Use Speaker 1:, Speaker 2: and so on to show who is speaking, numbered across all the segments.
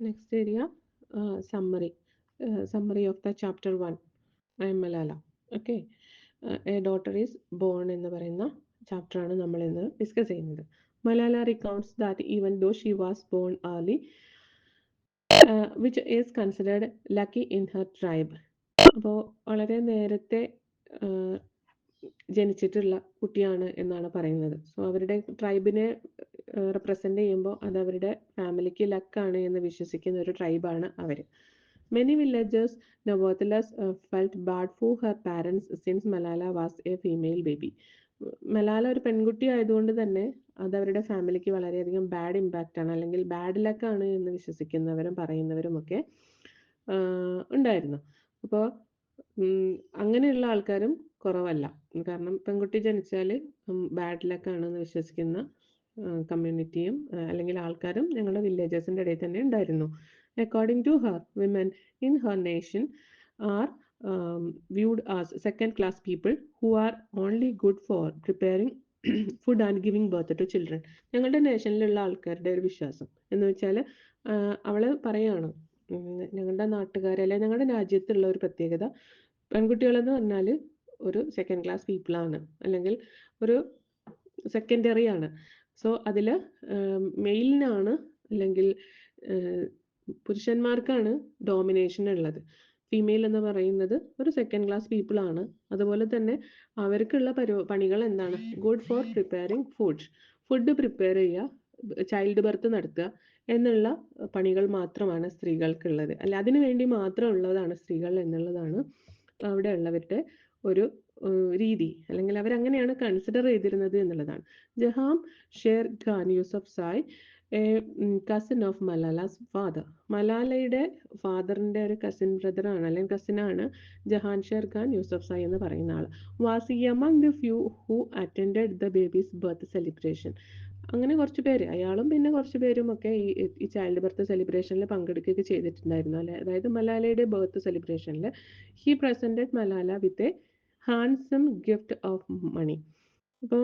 Speaker 1: Next area summary summary of summary of the chapter 1. Malala. Uh, a daughter is born എന്ന് പറയുന്ന ചാപ്റ്ററാണ് നമ്മൾ ഇന്ന് ഡിസ്കസ് ചെയ്യുന്നത് Malala recounts that even though she was born early which is considered lucky in her tribe അപ്പോൾ വളരെ നേരത്തെ uh, ജനിച്ചിട്ടുള്ള കുട്ടിയാണ് എന്നാണ് പറയുന്നത് സോ അവരുടെ ട്രൈബിനെ റെപ്രസെന്റ് ചെയ്യുമ്പോൾ അത് അവരുടെ ഫാമിലിക്ക് ലക്കാണ് എന്ന് വിശ്വസിക്കുന്ന ഒരു ട്രൈബാണ് അവർ many villagers nevertheless felt bad for her parents since Malala was a female baby Malala ഒരു പെൺകുട്ടി ആയതുകൊണ്ട് തന്നെ അത് അവരുടെ ഫാമിലിക്ക് വളരെയധികം ബാഡ് ഇമ്പാക്റ്റ് ആണ് അല്ലെങ്കിൽ ബാഡ് ലക്കാണ് എന്ന് വിശ്വസിക്കുന്നവരും പറയുന്നവരും ഒക്കെ ഉണ്ടായിരുന്നു. അപ്പോൾ അങ്ങനെയുള്ള ആൾക്കാരും കുറവല്ല. കാരണം പെൺകുട്ടി ജനിച്ചാൽ ബാഡ് ലക്കാണ് എന്ന് വിശ്വസിക്കുന്ന കമ്മ്യൂണിറ്റിയും അല്ലെങ്കിൽ ആൾക്കാരും ഞങ്ങളുടെ വില്ലേജേഴ്സിന്റെ ഇടയിൽ തന്നെ ഉണ്ടായിരുന്നു. According to her women in her nation are viewed as second class people who are only good for preparing food and giving birth to children ഞങ്ങളുടെ നേഷനിലുള്ള ആൾക്കാരുടെ ഒരു വിശ്വാസം എന്ന് വെച്ചാൽ അവൾ പറയാണ് ഞങ്ങളുടെ നാട്ടുകാരെ അല്ലെ ഞങ്ങളുടെ രാജ്യത്തുള്ള ഒരു പ്രത്യേകത പെൺകുട്ടികളെന്ന് പറഞ്ഞാൽ ഒരു സെക്കൻഡ് ക്ലാസ് പീപ്പിളാണ് അല്ലെങ്കിൽ ഒരു സെക്കൻഡറി ആണ്. സോ അതിൽ മെയിലിനാണ് അല്ലെങ്കിൽ പുരുഷന്മാർക്കാണ് ഡോമിനേഷൻ ഉള്ളത്. ഫീമെയിൽ എന്ന് പറയുന്നത് ഒരു സെക്കൻഡ് ക്ലാസ് പീപ്പിൾ ആണ്. അതുപോലെ തന്നെ അവർക്കുള്ള പരി പണികൾ എന്താണ്? Good for preparing food food prepare ചെയ്യുക ചൈൽഡ് ബർത്ത് നടത്തുക എന്നുള്ള പണികൾ മാത്രമാണ് സ്ത്രീകൾക്കുള്ളത്. അല്ല അതിനു വേണ്ടി മാത്രം ഉള്ളതാണ് സ്ത്രീകൾ എന്നുള്ളതാണ് അവിടെ ഉള്ളവരുടെ ഒരു രീതി അല്ലെങ്കിൽ അവരങ്ങനെയാണ് കൺസിഡർ ചെയ്തിരുന്നത് എന്നുള്ളതാണ്. Jehan Sher Khan Yousafzai a cousin of Malala's father മലാലയുടെ ഫാദറിന്റെ ഒരു കസിൻ ബ്രദറാണ് അല്ലെങ്കിൽ കസിനാണ് ജഹാൻ ഷേർ ഖാൻ യൂസഫ് സായ് എന്ന് പറയുന്ന ആൾ was among the few who attend the baby's birth celebration അങ്ങനെ കുറച്ച് പേര് അയാളും പിന്നെ കുറച്ച് പേരും ഒക്കെ ഈ ഈ ചൈൽഡ് ബർത്ത് സെലിബ്രേഷനിൽ പങ്കെടുക്കുകയൊക്കെ ചെയ്തിട്ടുണ്ടായിരുന്നു അല്ലെ? അതായത് മലാലയുടെ birth സെലിബ്രേഷനിൽ he presented Malala with a handsome gift of money. അപ്പോൾ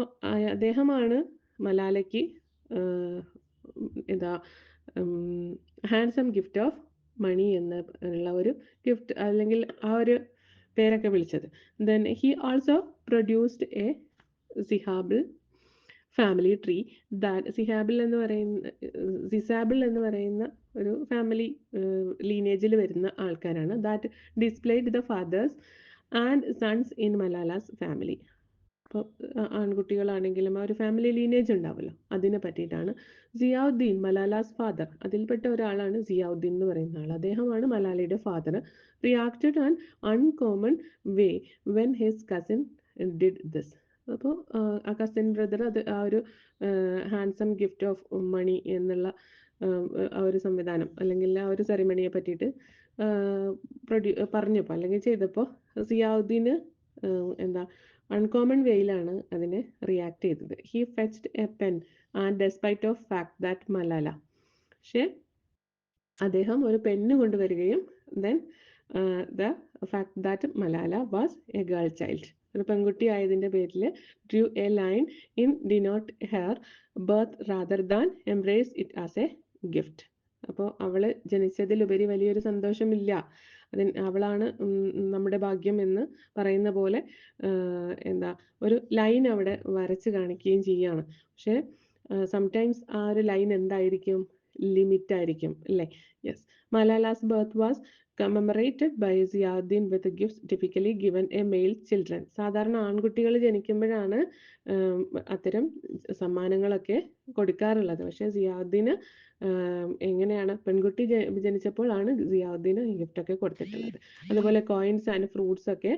Speaker 1: അദ്ദേഹമാണ് മലാലയ്ക്ക് എന്താ ഹാൻസം ഗിഫ്റ്റ് ഓഫ് മണി എന്നുള്ള ഒരു ഗിഫ്റ്റ് അല്ലെങ്കിൽ ആ ഒരു പേരൊക്കെ വിളിച്ചത്. Then he also produced a സിഹാബിൾ family tree that സിഹാബിൾ എന്ന് പറയുന്ന സിസാബിൾ എന്ന് പറയുന്ന ഒരു ഫാമിലി ലീനേജിൽ വരുന്ന ആൾക്കാരാണ്. That displayed the fathers and sons in Malala's family അപ്പോൾ ആൺകുട്ടികളാണെങ്കിലും ആ ഒരു ഫാമിലി ലീനേജ് ഉണ്ടാവുമല്ലോ അതിനെ പറ്റിയിട്ടാണ് സിയാവുദ്ദീൻ മലാലാസ് ഫാദർ അതിൽപ്പെട്ട ഒരാളാണ് സിയാവുദ്ദീൻ എന്ന് പറയുന്ന ആൾ. അദ്ദേഹമാണ് മലാലയുടെ father reacted and uncommon way when his cousin did this അപ്പോൾ ആ കസിൻ ബ്രദർ അത് ആ ഒരു ഹാൻസം ഗിഫ്റ്റ് ഓഫ് മണി എന്നുള്ള ആ ഒരു സംവിധാനം അല്ലെങ്കിൽ ആ ഒരു സെറിമണിയെ പറ്റിയിട്ട് പ്രൊഡ്യൂ പറഞ്ഞപ്പോൾ അല്ലെങ്കിൽ ചെയ്തപ്പോൾ സിയാവുദ്ദീന് എന്താ അൺകോമൺ വേയിലാണ് അതിനെ റിയാക്ട് ചെയ്തത്. He fetched a pen and despite of fact that Malala പക്ഷേ അദ്ദേഹം ഒരു പെണ്ണ് കൊണ്ടുവരികയും then the fact that Malala was a girl child ഒരു പെൺകുട്ടി ആയതിന്റെ പേരിൽ drew a line in denote her birth rather than embrace it as a gift അപ്പോൾ അവൾ ജനിച്ചതിലുപരി വലിയൊരു സന്തോഷമില്ല. അതിന് അവളാണ് നമ്മുടെ ഭാഗ്യം എന്ന് പറയുന്ന പോലെ എന്താ ഒരു ലൈൻ അവിടെ വരച്ച് കാണിക്കുകയും ചെയ്യാണ് പക്ഷേ സംടൈംസ് ആ ഒരു ലൈൻ എന്തായിരിക്കും? ലിമിറ്റ് ആയിരിക്കും അല്ലേ yes Malala's birth was commemorated by Ziauddin with gifts typically given a male children സാധാരണ ആൺകുട്ടികൾ ജനിക്കുമ്പോഴാണ് അത്തരം സമ്മാനങ്ങളൊക്കെ കൊടുക്കാറുള്ളത്. പക്ഷേ സിയാദ്ദീന് എങ്ങനെയാണ് പെൺകുട്ടി ജനിച്ചപ്പോഴാണ് സിയാദ്ദീന് ഗിഫ്റ്റൊക്കെ കൊടുത്തിട്ടുള്ളത്. അതുപോലെ കോയിൻസ് ആൻഡ് ഫ്രൂട്ട്സ് ഒക്കെ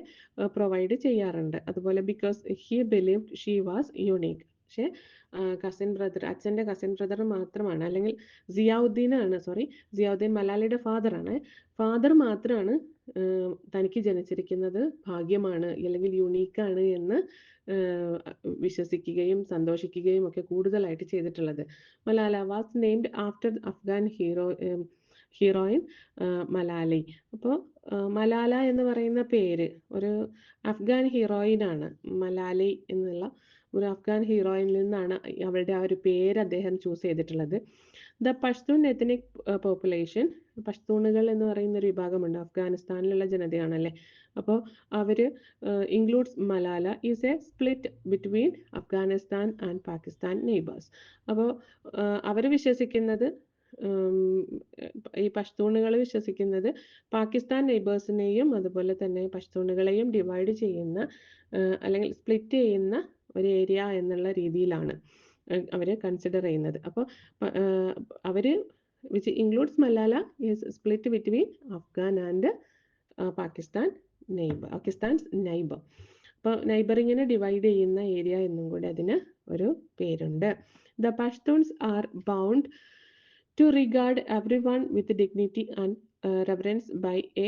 Speaker 1: പ്രൊവൈഡ് ചെയ്യാറുണ്ട്. അതുപോലെ because he believe she was unique പക്ഷേ കസിൻ ബ്രദർ അച്ഛന്റെ കസിൻ ബ്രദർ മാത്രമാണ്. അല്ലെങ്കിൽ സിയാവുദ്ദീനാണ് സോറി സിയാവുദ്ദീൻ മലാലയുടെ ഫാദറാണ് ഫാദർ മാത്രമാണ് തനിക്ക് ജനിച്ചിരിക്കുന്നത് ഭാഗ്യമാണ് അല്ലെങ്കിൽ യുണീക്കാണ് എന്ന് വിശ്വസിക്കുകയും സന്തോഷിക്കുകയും ഒക്കെ കൂടുതലായിട്ട് ചെയ്തിട്ടുള്ളത്. Malala was named after Afghan hero heroine Malalai. അപ്പോൾ മലാല എന്ന് പറയുന്ന പേര് ഒരു അഫ്ഗാൻ ഹീറോയിനാണ് മലാലി എന്നുള്ള ഒരു അഫ്ഗാൻ ഹീറോയിൽ നിന്നാണ് അവളുടെ ആ ഒരു പേര് അദ്ദേഹം ചൂസ് ചെയ്തിട്ടുള്ളത്. ദ പഷ്തൂൺ എത്തനിക് പോപ്പുലേഷൻ പഷ്തൂണുകൾ എന്ന് പറയുന്ന ഒരു വിഭാഗമുണ്ട്. അഫ്ഗാനിസ്ഥാനിലുള്ള ജനതയാണല്ലേ? അപ്പോൾ അവർ includes Malala is a split between Afghanistan and Pakistan neighbours അപ്പോൾ അവർ വിശ്വസിക്കുന്നത് ഈ പഷ്തൂണുകൾ വിശ്വസിക്കുന്നത് പാകിസ്ഥാൻ നെയ്ബേഴ്സിനെയും അതുപോലെ തന്നെ പഷ്തൂണുകളെയും ഡിവൈഡ് ചെയ്യുന്ന അല്ലെങ്കിൽ സ്പ്ലിറ്റ് ചെയ്യുന്ന ഒരു ഏരിയ എന്നുള്ള രീതിയിലാണ് അവർ കൺസിഡർ ചെയ്യുന്നത്. അപ്പോൾ അവർ which includes Malala is split between Afghan and Pakistan neighbour Pakistan's neighbour അപ്പോൾ നൈബറിങ്ങിനെ ഡിവൈഡ് ചെയ്യുന്ന ഏരിയ എന്നും കൂടി അതിന് ഒരു പേരുണ്ട്. The Pashtuns are bound to regard every one with dignity and reference by a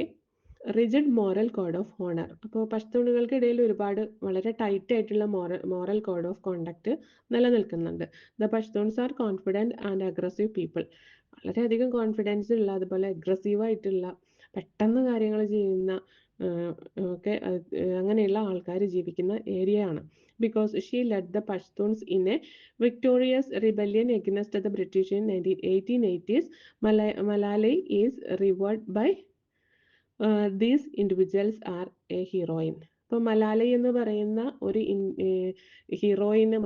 Speaker 1: rigid moral code of honour അപ്പോൾ പഷ്തൂണുകൾക്കിടയിൽ ഒരുപാട് വളരെ ടൈറ്റ് ആയിട്ടുള്ള moral moral code of conduct നിലനിൽക്കുന്നുണ്ട്. The Pashtuns are confident and aggressive people വളരെയധികം confidence ഉള്ള അതുപോലെ aggressive ആയിട്ടുള്ള പെട്ടെന്ന് കാര്യങ്ങൾ ചെയ്യുന്ന ഒക്കെ അങ്ങനെയുള്ള ആൾക്കാർ ജീവിക്കുന്ന ഏരിയ ആണ്. Because she led the Pashtuns in a victorious rebellion against the British in nineteen eighteen eighties മല Malalai is revered by these individuals are a heroine ഇപ്പോൾ മലാല എന്ന് പറയുന്ന ഒരു ഹീറോയിന്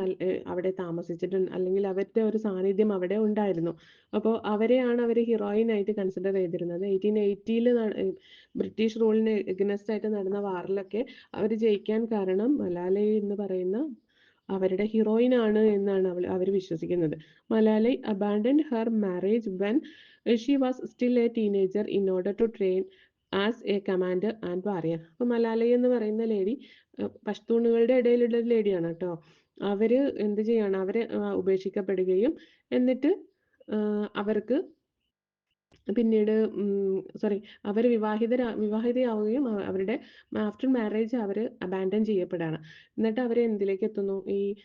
Speaker 1: അവിടെ താമസിച്ചിട്ടുണ്ട്. അല്ലെങ്കിൽ അവരുടെ ഒരു സാന്നിധ്യം അവിടെ ഉണ്ടായിരുന്നു. അപ്പോൾ അവരെയാണ് അവർ ഹീറോയിനായിട്ട് കൺസിഡർ ചെയ്തിരുന്നത്. എയ്റ്റീൻ എയ്റ്റിയിൽ ബ്രിട്ടീഷ് റൂളിന് എഗ്നസ്റ്റ് ആയിട്ട് നടന്ന വാറിലൊക്കെ അവർ ജയിക്കാൻ കാരണം മലാല എന്ന് പറയുന്ന അവരുടെ ഹീറോയിൻ ആണ് എന്നാണ് അവൾ അവർ വിശ്വസിക്കുന്നത്. Malalai abandon her marriage when she was still a teenager in order to train as a commander and warrior അപ്പോൾ മലാലയ എന്ന് പറയുന്ന ലേഡി പഷ്തൂണുകളുടെ ഇടയിലുള്ള ഒരു ലേഡിയാണ് കേട്ടോ. അവർ എന്ത് ചെയ്യാണ്? അവരെ ഉപേക്ഷിക്കപ്പെടുകയും എന്നിട്ട് അവർക്ക് പിന്നീട് സോറി അവർ വിവാഹിതരാ വിവാഹിതയാവുകയും അവരുടെ ആഫ്റ്റർ മാരേജ് അവർ അബാൻഡൻ ചെയ്യപ്പെടുകയാണ്. എന്നിട്ട് അവർ എന്തിലേക്ക് എത്തുന്നു? ഈ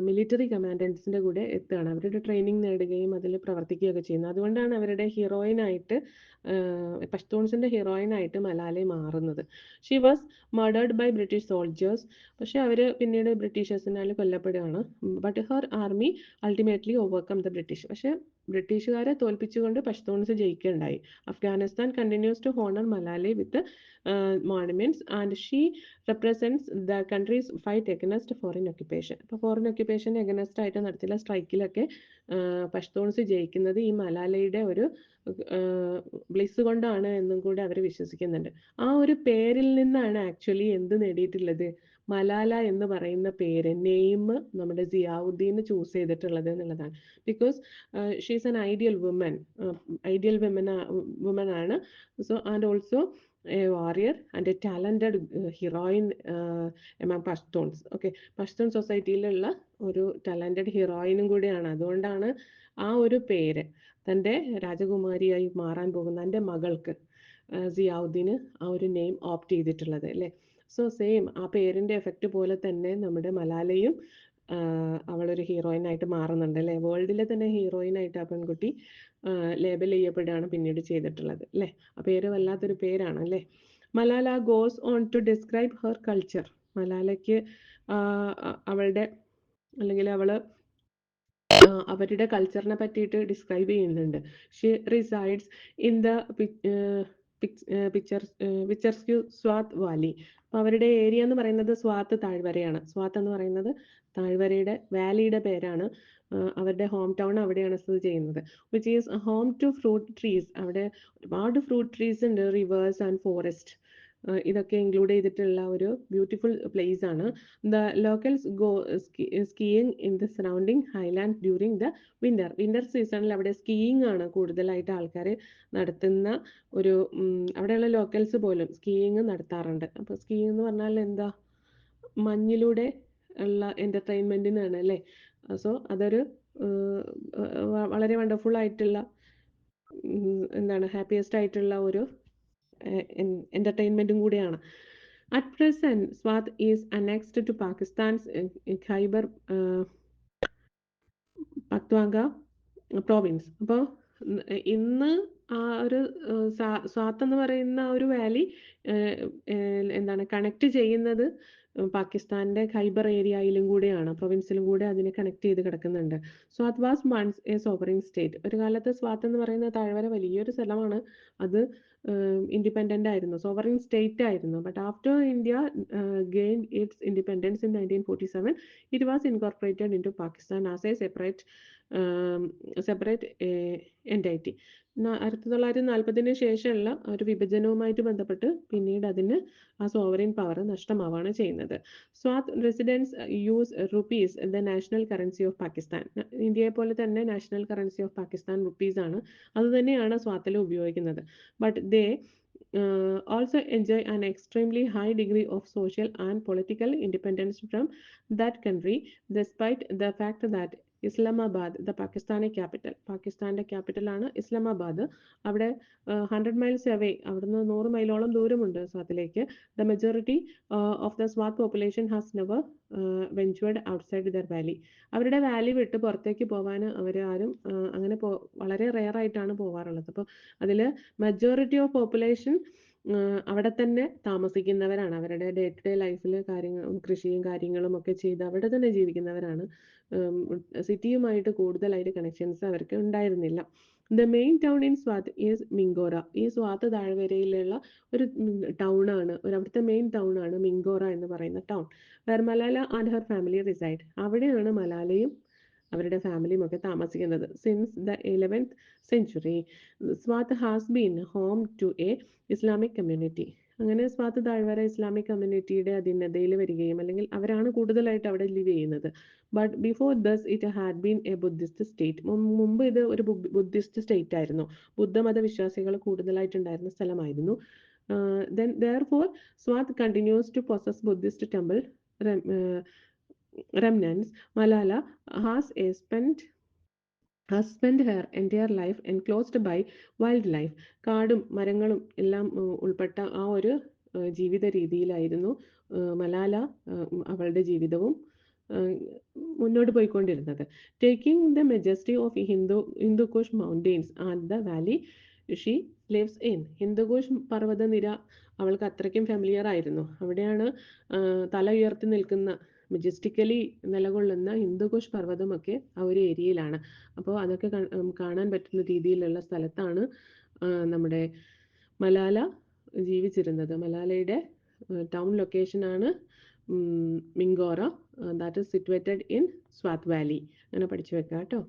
Speaker 1: മിലിറ്ററി കമാൻഡൻസിന്റെ കൂടെ എത്തുകയാണ്. അവരുടെ ട്രെയിനിങ് നേടുകയും അതിൽ പ്രവർത്തിക്കുകയൊക്കെ ചെയ്യുന്നു. അതുകൊണ്ടാണ് അവരുടെ ഹീറോയിനായിട്ട് പഷ്തൂൺസിന്റെ ഹീറോയിനായിട്ട് മലാലെ മാറുന്നത്. She was murdered by British soldiers പക്ഷെ അവർ പിന്നീട് ബ്രിട്ടീഷേഴ്സിനാൽ കൊല്ലപ്പെടുകയാണ്. But her army ultimately overcome the British പക്ഷേ ബ്രിട്ടീഷുകാരെ തോൽപ്പിച്ചുകൊണ്ട് Pashtuns ജയിക്കുകയുണ്ടായി Afghanistan continues to honour Malalai with monuments and she represents the country's fight against foreign occupation അപ്പോൾ ഫോറിൻ ഒക്യുപ്പേഷൻ എഗനസ്റ്റ് ആയിട്ട് നടത്തിയ സ്ട്രൈക്കിലൊക്കെ പഷ്തൂൺസ് ജയിക്കുന്നത് ഈ മലാലയുടെ ഒരു ബ്ലിസ് കൊണ്ടാണ് എന്നും കൂടി അവർ വിശ്വസിക്കുന്നുണ്ട്. ആ ഒരു പേരിൽ നിന്നാണ് ആക്ച്വലി എന്ത് നേടിയിട്ടുള്ളത്? മലാല എന്ന് പറയുന്ന പേര് നെയിം നമ്മുടെ ജിയാവുദ്ദീന് ചൂസ് ചെയ്തിട്ടുള്ളത് എന്നുള്ളതാണ്. Because she's an ideal woman ideal women woman ആണ്. So and also a warrior and a talented heroine among Pashtuns okay Pashtun സൊസൈറ്റിയിലുള്ള ഒരു ടാലന്റഡ് ഹീറോയിനും കൂടിയാണ്. അതുകൊണ്ടാണ് ആ ഒരു പേര്. തന്റെ രാജകുമാരിയായി മാറാൻ പോകുന്ന എന്റെ മകൾക്ക് സിയാവുദ്ദീന് ആ ഒരു നെയിം ഓപ്റ്റ് ചെയ്തിട്ടുള്ളത് അല്ലേ? സോ സെയിം ആ പേരിന്റെ എഫക്റ്റ് പോലെ തന്നെ നമ്മുടെ മലാലയും അവളൊരു ഹീറോയിനായിട്ട് മാറുന്നുണ്ട് അല്ലേ? വേൾഡിലെ തന്നെ ഹീറോയിനായിട്ട് ആ പെൺകുട്ടി ലേബൽ ചെയ്യപ്പെടുകയാണ് പിന്നീട് ചെയ്തിട്ടുള്ളത് അല്ലേ? ആ പേര് വല്ലാത്തൊരു പേരാണ് അല്ലേ? Malala goes on to describe her culture മലാലയ്ക്ക് അവളുടെ അല്ലെങ്കിൽ അവൾ അവരുടെ കൾച്ചറിനെ പറ്റിയിട്ട് ഡിസ്ക്രൈബ് ചെയ്യുന്നുണ്ട്. She resides in the picture picturesque Swat valley. അപ്പോൾ അവരുടെ ഏരിയ എന്ന് പറയുന്നത് സ്വാത്ത് താഴ്വരയാണ്. സ്വാത്ത് എന്ന് പറയുന്നത് താഴ്വരയുടെ വാലിയുടെ പേരാണ്. അവരുടെ ഹോം ടൗൺ അവിടെയാണ് സ്ഥിതി ചെയ്യുന്നത്. Which is home to fruit trees അവിടെ ഒരുപാട് ഫ്രൂട്ട് ട്രീസ് ഉണ്ട്. റിവേഴ്സ് ആൻഡ് ഫോറസ്റ്റ് ഇതൊക്കെ ഇൻക്ലൂഡ് ചെയ്തിട്ടുള്ള ഒരു ബ്യൂട്ടിഫുൾ പ്ലേസ് ആണ്. The locals go skiing in the surrounding highland during the winter winter സീസണിൽ അവിടെ സ്കീയിങ് ആണ് കൂടുതലായിട്ട് ആൾക്കാർ നടത്തുന്ന ഒരു അവിടെയുള്ള ലോക്കൽസ് പോലും സ്കീയിങ് നടത്താറുണ്ട്. അപ്പോൾ സ്കീയിങ് എന്ന് പറഞ്ഞാൽ എന്താ? മഞ്ഞിലൂടെ ഉള്ള എന്റർടൈൻമെന്റിനാണ് അല്ലേ? സോ അതൊരു വളരെ വണ്ടർഫുൾ ആയിട്ടുള്ള എന്താണ് ഹാപ്പിയസ്റ്റ് ആയിട്ടുള്ള ഒരു എന്റർടൈൻമെന്റും കൂടിയാണ്. At present Swat is annexed to Pakistan's Khyber Pakhtunkhwa province അപ്പോൾ ഇന്ന് ആ ഒരു സ്വാത്ത് എന്ന് പറയുന്ന ഒരു വാലി എന്താണ് കണക്ട് ചെയ്യുന്നത് പാകിസ്ഥാന്റെ ഖൈബർ ഏരിയയിലും കൂടെയാണ് പ്രൊവിൻസിലും കൂടെ അതിനെ കണക്ട് ചെയ്ത് കിടക്കുന്നുണ്ട്. Swat was once a sovereign state ഒരു കാലത്ത് സ്വാത്ത് എന്ന് പറയുന്ന താഴ്വര വലിയൊരു സ്ഥലമാണ്. അത് ഇൻഡിപെൻഡന്റ് ആയിരുന്നു. സോവറിൻ സ്റ്റേറ്റ് ആയിരുന്നു. But after India gain its independence in nineteen forty seven it was incorporated into Pakistan as a separate separate entity ആയിരത്തി തൊള്ളായിരത്തി നാൽപ്പതിന് ശേഷമുള്ള ഒരു വിഭജനവുമായിട്ട് ബന്ധപ്പെട്ട് പിന്നീട് അതിന് ആ സോവറിൻ പവർ നഷ്ടമാവാണ് ചെയ്യുന്നത്. Swat residents use rupees the national currency of Pakistan ഇന്ത്യയെ പോലെ തന്നെ national currency of Pakistan rupees ആണ്. അത് തന്നെയാണ് സ്വാത്തിൽ ഉപയോഗിക്കുന്നത്. But they uh, also enjoy an extremely high degree of social and political independence from that country despite the fact that Islamabad the Pakistani capital പാകിസ്ഥാന്റെ capital ആണ് ഇസ്ലാമാബാദ്. അവിടെ hundred miles away അവിടുന്ന് നൂറ് മൈലോളം ദൂരമുണ്ട് സ്വാത്തിലേക്ക് the majority of the Swat population has never ventured outside their valley അവരുടെ valley വിട്ട് പുറത്തേക്ക് പോകാൻ അവർ ആരും അങ്ങനെ വളരെ റെയർ ആയിട്ടാണ് പോകാറുള്ളത് അപ്പോൾ അതിൽ മെജോറിറ്റി ഓഫ് പോപ്പുലേഷൻ അവിടെ തന്നെ താമസിക്കുന്നവരാണ്. അവരുടെ ഡേ ടു ഡേ ലൈഫിൽ കാര്യങ്ങൾ കൃഷിയും കാര്യങ്ങളും ഒക്കെ ചെയ്ത് അവിടെ തന്നെ ജീവിക്കുന്നവരാണ്. സിറ്റിയുമായിട്ട് കൂടുതലായിട്ട് കണക്ഷൻസ് അവർക്ക് ഉണ്ടായിരുന്നില്ല. The main town in Swat is Mingora ഈ സ്വാത്ത് താഴ്വരയിലുള്ള ഒരു ടൗൺ ആണ്. ഒരു അവിടുത്തെ മെയിൻ ടൗൺ ആണ് മിങ്കോറ എന്ന് പറയുന്ന town where Malala and her family reside അവിടെയാണ് മലാലയും അവരുടെ ഫാമിലിയും ഒക്കെ താമസിക്കുന്നത്. Since the eleventh century Swat has been home to a Islamic community അങ്ങനെ സ്വാത്ത് താഴ്വര ഇസ്ലാമിക് കമ്മ്യൂണിറ്റിയുടെ അധീനതയിൽ വരികയും അല്ലെങ്കിൽ അവരാണ് കൂടുതലായിട്ട് അവിടെ ലിവ് ചെയ്യുന്നത്. But before thus it had been a Buddhist state മുമ്പ് ഇത് ഒരു ബുദ്ധിസ്റ്റ് സ്റ്റേറ്റ് ആയിരുന്നു. ബുദ്ധമത വിശ്വാസികൾ കൂടുതലായിട്ടുണ്ടായിരുന്ന സ്ഥലമായിരുന്നു. Then there for Swat continues to possess Buddhist temple remnants, Malala has spent has spent her entire life enclosed by wildlife. കാടും മരങ്ങളും എല്ലാം ഉൾപ്പെട്ട ആ ഒരു ജീവിത രീതിയിലായിരുന്നു മലാല അവളുടെ ജീവിതവും മുന്നോട്ട് പോയിക്കൊണ്ടിരുന്നത്. Taking the majesty of Hindu Hindu Kush mountains and the valley she lives in Hindu Kush പർവതനിര അവൾക്ക് അത്രയ്ക്കും ഫെമിലിയർ ആയിരുന്നു. അവിടെയാണ് തല ഉയർത്തി നിൽക്കുന്ന മെജസ്റ്റിക്കലി നിലകൊള്ളുന്ന ഹിന്ദുകുഷ് പർവതമൊക്കെ ആ ഒരു ഏരിയയിലാണ്. അപ്പോൾ അതൊക്കെ കാണാൻ പറ്റുന്ന രീതിയിലുള്ള സ്ഥലത്താണ് നമ്മുടെ മലാല ജീവിച്ചിരുന്നത്. മലാലയുടെ town ലൊക്കേഷനാണ് Mingora. That is situated in Swat valley അങ്ങനെ പഠിച്ചു വെക്കാം കേട്ടോ.